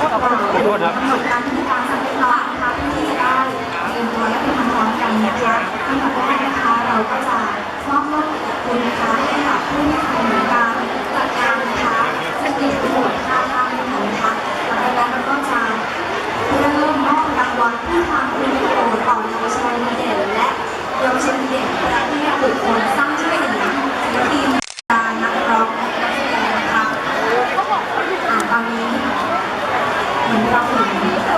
ขอบโทษครับ 你们